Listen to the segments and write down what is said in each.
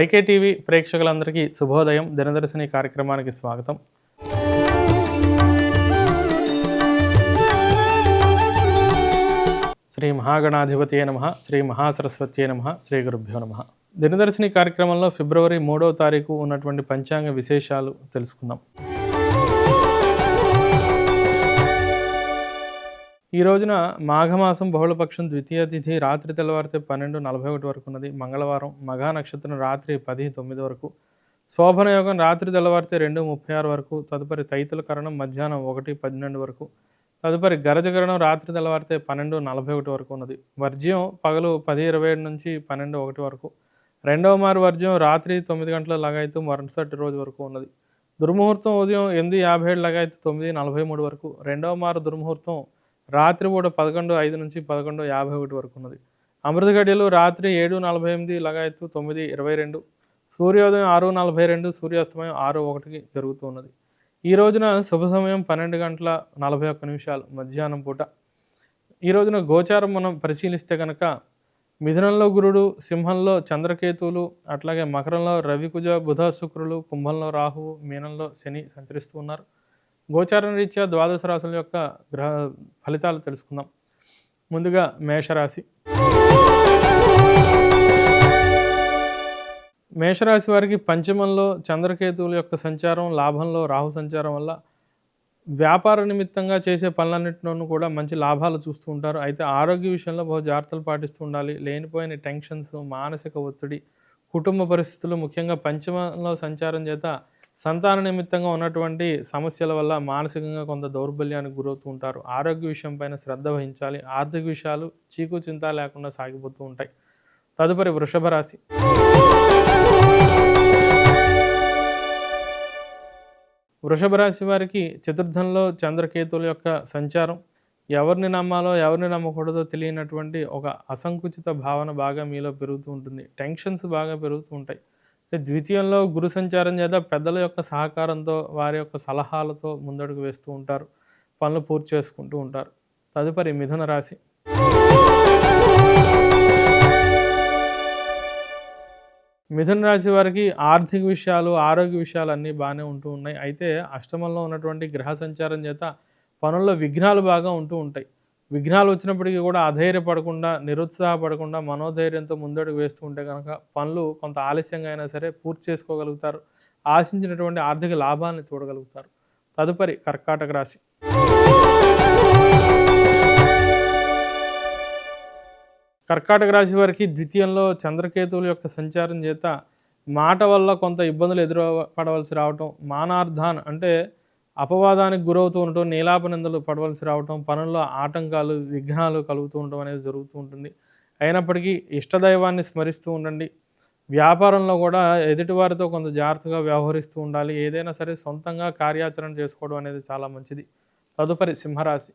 YK TV ప్రేక్షకులందరికీ శుభోదయం. దినదర్శిని కార్యక్రమానికి స్వాగతం. శ్రీ మహాగణాధిపతి నమ శ్రీ మహాసరస్వతి నమ శ్రీ గురుభ్యో నమ. దినదర్శిని కార్యక్రమంలో ఫిబ్రవరి మూడవ తారీఖు ఉన్నటువంటి పంచాంగ విశేషాలు తెలుసుకుందాం. ఈ రోజున మాఘమాసం బహుళపక్షం ద్వితీయ తిథి రాత్రి తెల్లవారితే పన్నెండు నలభై ఒకటి వరకు ఉన్నది. మంగళవారం మఘా నక్షత్రం రాత్రి పది తొమ్మిది వరకు. శోభనయోగం రాత్రి తెల్లవారితే రెండు ముప్పై ఆరు వరకు. తదుపరి తైతుల కరణం మధ్యాహ్నం ఒకటి పన్నెండు వరకు. తదుపరి గరజకరణం రాత్రి తెల్లవారితే పన్నెండు నలభై ఒకటి వరకు ఉన్నది. వర్జ్యం పగలు పది ఇరవై ఏడు నుంచి పన్నెండు ఒకటి వరకు. రెండవ మారు వర్జ్యం రాత్రి తొమ్మిది గంటల లగాయితూ మరుసటి రోజు వరకు ఉన్నది. దుర్ముహూర్తం ఉదయం ఎనిమిది యాభై ఏడు లగాయితూ తొమ్మిది నలభై మూడు వరకు. రెండవ మారు దుర్ముహూర్తం రాత్రి పూట పదకొండు ఐదు నుంచి పదకొండు యాభై ఒకటి వరకు ఉన్నది. అమృత రాత్రి ఏడు నలభై ఎనిమిది లగాయత్తు తొమ్మిది ఇరవై రెండు సూర్యోదయం ఆరు నలభై రెండు సూర్యాస్తమయం ఆరు ఒకటికి జరుగుతూ ఉన్నది. ఈ రోజున శుభ సమయం పన్నెండు గంటల నలభై ఒక్క నిమిషాలు మధ్యాహ్నం పూట. ఈ రోజున గోచారం మనం పరిశీలిస్తే కనుక మిథునంలో గురుడు సింహంలో చంద్రకేతువులు అట్లాగే మకరంలో రవికుజ బుధ శుక్రులు కుంభంలో రాహువు మీనంలో శని సంచరిస్తూ ఉన్నారు. గోచారం రీత్యా ద్వాదశ రాశుల యొక్క గ్రహ ఫలితాలు తెలుసుకుందాం. ముందుగా మేషరాశి. మేషరాశి వారికి పంచమంలో చంద్రకేతువుల యొక్క సంచారం లాభంలో రాహు సంచారం వల్ల వ్యాపార నిమిత్తంగా చేసే పనులన్నింటిలోనూ కూడా మంచి లాభాలు చూస్తూ ఉంటారు. అయితే ఆరోగ్య విషయంలో బహు జాగ్రత్తలు పాటిస్తూ ఉండాలి. లేనిపోయిన టెన్షన్స్ మానసిక ఒత్తిడి కుటుంబ పరిస్థితులు ముఖ్యంగా పంచమంలో సంచారం చేత సంతాన నిమిత్తంగా ఉన్నటువంటి సమస్యల వల్ల మానసికంగా కొంత దౌర్బల్యానికి గురవుతూ ఉంటారు. ఆరోగ్య విషయం పైన శ్రద్ధ వహించాలి. ఆర్థిక విషయాలు చీకు చింత లేకుండా సాగిపోతూ ఉంటాయి. తదుపరి వృషభ రాశి. వృషభ రాశి వారికి చతుర్థంలో చంద్రకేతుల యొక్క సంచారం. ఎవరిని నమ్మాలో ఎవరిని నమ్మకూడదో తెలియనటువంటి ఒక అసంకుచిత భావన బాగా మీలో పెరుగుతూ ఉంటుంది. టెన్షన్స్ బాగా పెరుగుతూ ఉంటాయి. ద్వితీయంలో గురు సంచారం చేత పెద్దల యొక్క సహకారంతో వారి యొక్క సలహాలతో ముందడుగు వేస్తూ ఉంటారు. పనులు పూర్తి చేసుకుంటూ ఉంటారు. తదుపరి మిథున రాశి. మిథున రాశి వారికి ఆర్థిక విషయాలు ఆరోగ్య విషయాలు అన్నీ బాగానే ఉంటూ ఉన్నాయి. అయితే అష్టమంలో ఉన్నటువంటి గ్రహ సంచారం చేత పనుల్లో విఘ్నాలు బాగా ఉంటూ ఉంటాయి. విఘ్నాలు వచ్చినప్పటికీ కూడా అధైర్యపడకుండా నిరుత్సాహపడకుండా మనోధైర్యంతో ముందడుగు వేస్తూ ఉంటే కనుక పనులు కొంత ఆలస్యంగా అయినా సరే పూర్తి చేసుకోగలుగుతారు. ఆశించినటువంటి ఆర్థిక లాభాలను చూడగలుగుతారు. తదుపరి కర్కాటక రాశి. కర్కాటక రాశి వారికి ద్వితీయంలో చంద్రకేతువుల యొక్క సంచారం చేత మాట వల్ల కొంత ఇబ్బందులు ఎదురుపడవలసి రావటం మానార్థాన్ అంటే అపవాదానికి గురవుతూ ఉండటం నీలాపనిందలు పడవలసి రావటం పనుల్లో ఆటంకాలు విఘ్నాలు కలుగుతూ ఉండటం అనేది జరుగుతూ ఉంటుంది. అయినప్పటికీ ఇష్టదైవాన్ని స్మరిస్తూ ఉండండి. వ్యాపారంలో కూడా ఎదుటివారితో కొంత జాగ్రత్తగా వ్యవహరిస్తూ ఉండాలి. ఏదైనా సరే సొంతంగా కార్యాచరణ చేసుకోవడం అనేది చాలా మంచిది. తదుపరి సింహరాశి.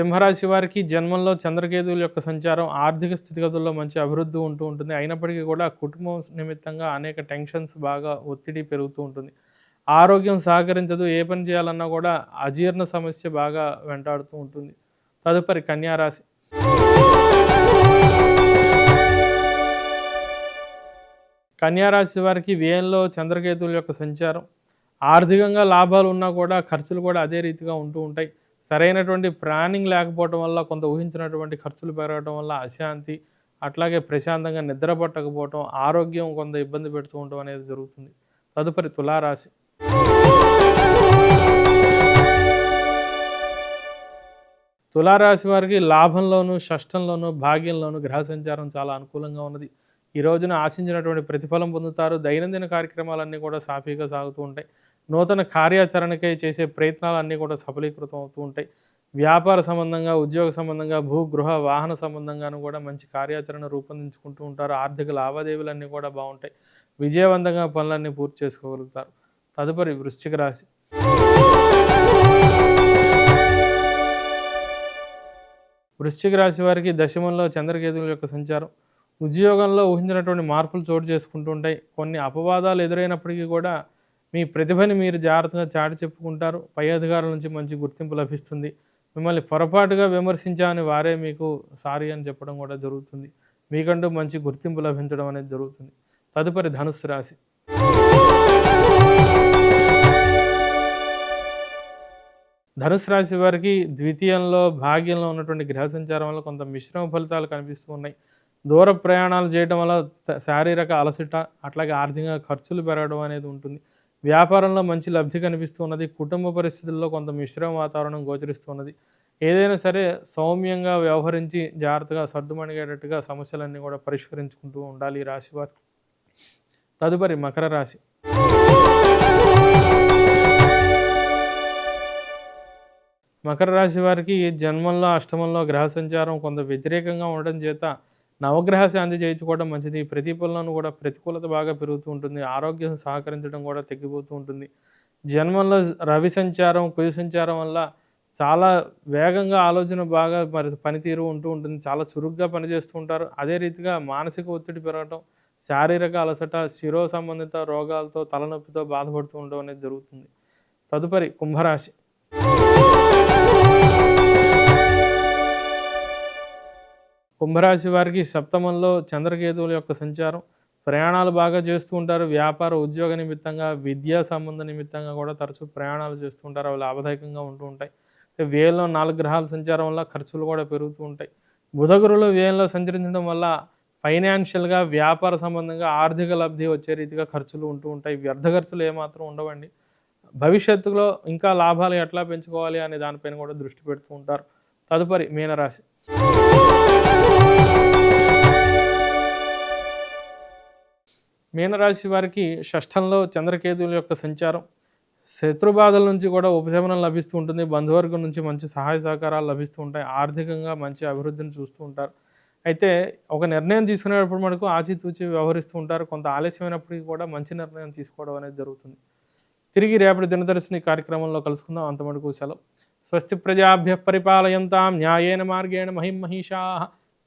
సింహరాశి వారికి జన్మంలో చంద్రకేతువుల యొక్క సంచారం ఆర్థిక స్థితిగతుల్లో మంచి అభివృద్ధి ఉంటూ ఉంటుంది. అయినప్పటికీ కూడా కుటుంబం నిమిత్తంగా అనేక టెన్షన్స్ బాగా ఒత్తిడి పెరుగుతూ ఉంటుంది. ఆరోగ్యం సహకరించదు. ఏ పని చేయాలన్నా కూడా అజీర్ణ సమస్య బాగా వెంటాడుతూ ఉంటుంది. తదుపరి కన్యారాశి. కన్యారాశి వారికి వ్యయంలో చంద్రకేతువుల యొక్క సంచారం. ఆర్థికంగా లాభాలు ఉన్నా కూడా ఖర్చులు కూడా అదే రీతిగా ఉంటూ ఉంటాయి. సరైనటువంటి ప్లానింగ్ లేకపోవడం వల్ల కొంత ఊహించినటువంటి ఖర్చులు పెరగడం వల్ల అశాంతి అట్లాగే ప్రశాంతంగా నిద్ర పట్టకపోవటం ఆరోగ్యం కొంత ఇబ్బంది పెడుతూ ఉండటం అనేది జరుగుతుంది. తదుపరి తులారాశి. తులారాశి వారికి లాభంలోను షష్టంలోను భాగ్యంలోను గ్రహ సంచారం చాలా అనుకూలంగా ఉన్నది. ఈ రోజున ఆశించినటువంటి ప్రతిఫలం పొందుతారు. దైనందిన కార్యక్రమాలన్నీ కూడా సాఫీగా సాగుతూ ఉంటాయి. నూతన కార్యాచరణకై చేసే ప్రయత్నాలన్నీ కూడా సఫలీకృతం అవుతూ ఉంటాయి. వ్యాపార సంబంధంగా ఉద్యోగ సంబంధంగా భూ గృహ వాహన సంబంధంగాను కూడా మంచి కార్యాచరణ రూపొందించుకుంటూ ఉంటారు. ఆర్థిక లావాదేవీలన్నీ కూడా బాగుంటాయి. విజయవంతంగా పనులన్నీ పూర్తి చేసుకోగలుగుతారు. తదుపరి వృశ్చిక రాశి. వృశ్చిక రాశి వారికి దశమంలో చంద్రకేతువుల యొక్క సంచారం. ఉద్యోగంలో ఊహించినటువంటి మార్పులు చోటు చేసుకుంటూ ఉంటాయి. కొన్ని అపవాదాలు ఎదురైనప్పటికీ కూడా మీ ప్రతిభని మీరు జాగ్రత్తగా చాటి చెప్పుకుంటారు. పై అధికారుల నుంచి మంచి గుర్తింపు లభిస్తుంది. మిమ్మల్ని పొరపాటుగా విమర్శించామని వారే మీకు సారీ అని చెప్పడం కూడా జరుగుతుంది. మీకంటూ మంచి గుర్తింపు లభించడం అనేది జరుగుతుంది. తదుపరి ధనుస్సు రాశి. ధనుసు రాశి వారికి ద్వితీయంలో భాగ్యంలో ఉన్నటువంటి గ్రహ సంచారం వల్ల కొంత మిశ్రమ ఫలితాలు కనిపిస్తూ ఉన్నాయి. దూర ప్రయాణాలు చేయడం వల్ల శారీరక అలసట అట్లాగే ఆర్థిక ఖర్చులు పెరగడం అనేది ఉంటుంది. వ్యాపారంలో మంచి లబ్ధి కనిపిస్తూ ఉన్నది కుటుంబ పరిస్థితుల్లో కొంత మిశ్రమ వాతావరణం గోచరిస్తున్నది. ఏదైనా సరే సౌమ్యంగా వ్యవహరించి జాగ్రత్తగా సర్దుమణిగేటట్టుగా సమస్యలన్నీ కూడా పరిష్కరించుకుంటూ ఉండాలి ఈ రాశి వారు. తదుపరి మకర రాశి. మకర రాశి వారికి జన్మంలో అష్టమంలో గ్రహ సంచారం కొంత వ్యతిరేకంగా ఉండడం చేత నవగ్రహ శాంతి చేయించుకోవడం మంచిది. ప్రతిఫలంలో కూడా ప్రతికూలత బాగా పెరుగుతూ ఉంటుంది. ఆరోగ్యం సహకరించడం కూడా తగ్గిపోతూ ఉంటుంది. జన్మంలో రవి సంచారం కుజ సంచారం వల్ల చాలా వేగంగా ఆలోచన బాగా మరి పనితీరు ఉంటూ ఉంటుంది. చాలా చురుగ్గా పనిచేస్తూ ఉంటారు. అదే రీతిగా మానసిక ఒత్తిడి పెరగటం శారీరక అలసట శిరో సంబంధిత రోగాలతో తలనొప్పితో బాధపడుతూ ఉండడం అనేది జరుగుతుంది. తదుపరి కుంభరాశి. కుంభరాశి వారికి సప్తమంలో చంద్రకేతువుల యొక్క సంచారం. ప్రయాణాలు బాగా చేస్తూ ఉంటారు. వ్యాపార ఉద్యోగ నిమిత్తంగా విద్యా సంబంధ నిమిత్తంగా కూడా తరచూ ప్రయాణాలు చేస్తూ ఉంటారు. అవి లాభదాయకంగా ఉంటూ ఉంటాయి. వేలలో నాలుగు గ్రహాల సంచారం వల్ల ఖర్చులు కూడా పెరుగుతూ ఉంటాయి. బుధగురులు వ్యయంలో సంచరించడం వల్ల ఫైనాన్షియల్గా వ్యాపార సంబంధంగా ఆర్థిక లబ్ధి వచ్చే రీతిగా ఖర్చులు ఉంటూ ఉంటాయి. వ్యర్థ ఖర్చులు ఏమాత్రం ఉండవండి. భవిష్యత్తులో ఇంకా లాభాలు ఎట్లా పెంచుకోవాలి అనే దానిపైన కూడా దృష్టి పెడుతూ ఉంటారు. తదుపరి మీనరాశి. మీనరాశి వారికి షష్ఠంలో చంద్రకేతువుల యొక్క సంచారం శత్రుబాధల నుంచి కూడా ఉపశమనం లభిస్తూ ఉంటుంది. బంధువర్గం నుంచి మంచి సహాయ సహకారాలు లభిస్తూ ఉంటాయి. ఆర్థికంగా మంచి అభివృద్ధిని చూస్తూ ఉంటారు. అయితే ఒక నిర్ణయం తీసుకునేటప్పుడు మనకు ఆచితూచి వ్యవహరిస్తూ ఉంటారు. కొంత ఆలస్యమైనప్పటికీ కూడా మంచి నిర్ణయం తీసుకోవడం అనేది జరుగుతుంది. తిరిగి రేపటి దినదర్శిని కార్యక్రమంలో కలుసుకుందాం. అంతమటుకు సెలవు. స్వస్తి ప్రజాభ్య పరిపాలయంతాం. న్యాయేన మార్గేణ మహిం మహిషా.